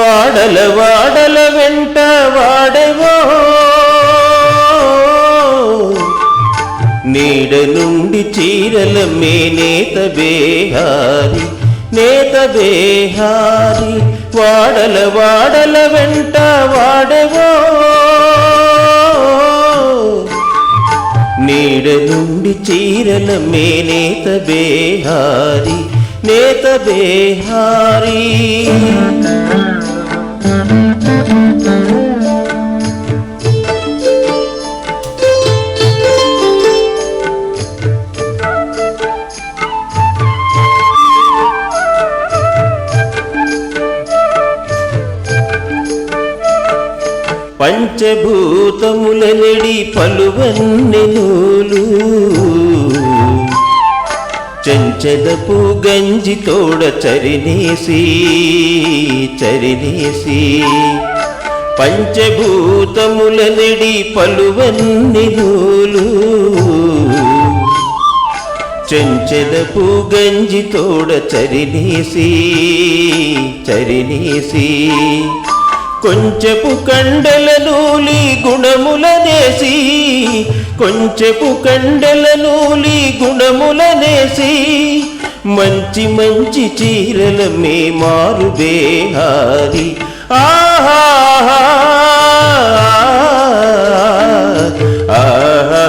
వాడల వాడల వెంట వాడెవో. నీడ నుండి చీరల మే నేత బేహారి నేత బేహారి వాడల వాడల వెంట వాడెవో. నీడ నుండి చీరల మే నేత బేహారి నేత బేహారీ. పంచభూతముల నెడి పలువన్నెనూలు చెంచదపు గంజి తోడ చరినేసి చరినేసి. పంచభూతముల నెడి పలువన్నెనూలు చెంచెదపు గంజి తోడ చరినేసి చరినేసి. కొంచెపు కండల నూలి గుణములనేసి కొంచెపు కండల నూలి గుణములనేసి మంచి మంచి చీరల మే మారు బేహారి ఆహా ఆహా.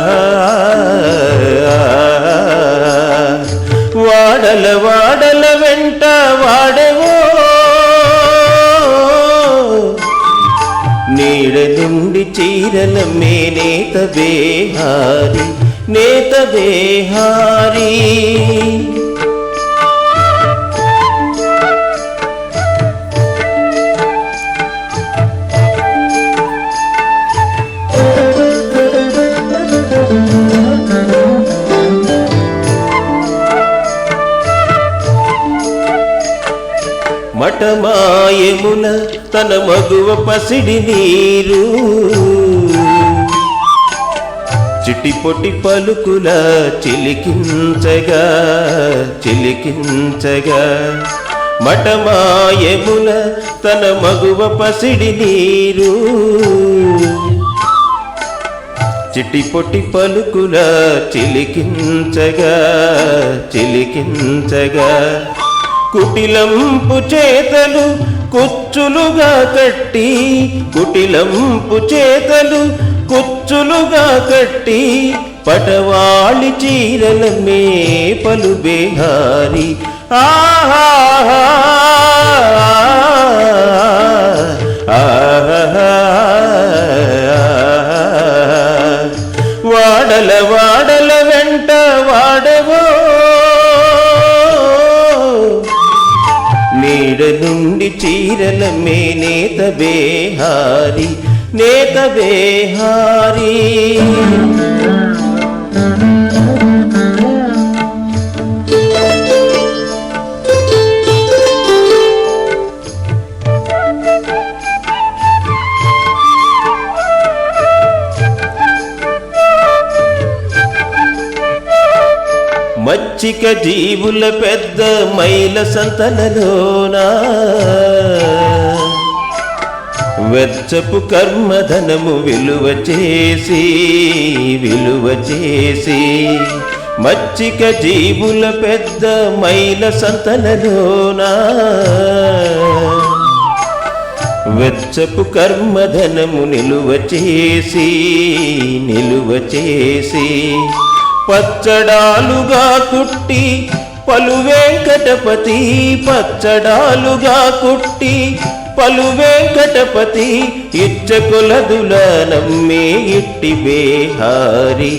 నీడ నుండి చీరల మే నేత బేహారి నేత బేహారి మటమాయమున తన మగువ పసిడి నీరు. చిటి పొటి పలుకుల చిలికించగా చిలికించగా. మఠమాయమున తన మగువ పసిడి నీరు. చిటి పొటి పలుకుల చిలికించగా చిలికించగా. కుటిలంపు చేతలు కుచ్చులుగా కట్టి కుటిలంపు చేతలు కుచ్చులుగా కట్టి పటవాళి చీరల మేపలు బేహారి. ఆహా వాడల నీడ నుండి చీరల మే నేత బేహారి నేత బేహారి మచ్చిక జీవుల పెద్ద మైల సంతనలోనా. వెచ్చపు కర్మధనము విలువ చేసి విలువ చేసి మచ్చిక జీవుల పెద్ద మైల సంతనలోనా. వెచ్చపు కర్మధనము నిలువ చేసి నిలువ చేసి పచ్చడాలుగా కుట్టి పలు వెంకటపతి పచ్చడాలుగా కుట్టి పలు వెంకటపతి ఇచ్చకులదుల నమ్మే ఇట్టి బేహారి.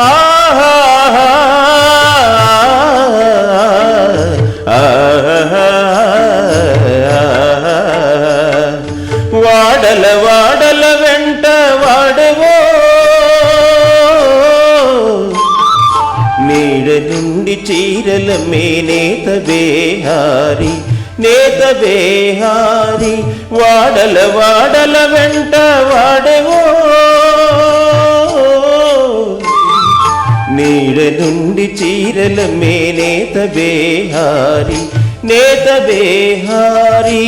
ఆహా వాడల నీడ నుండి చీరల మే నేత బేహారి నేత బేహారి వాడల వాడల వెంట వాడేవో. నీడ నుండి చీరల మే నేత బేహారి నేత బేహారీ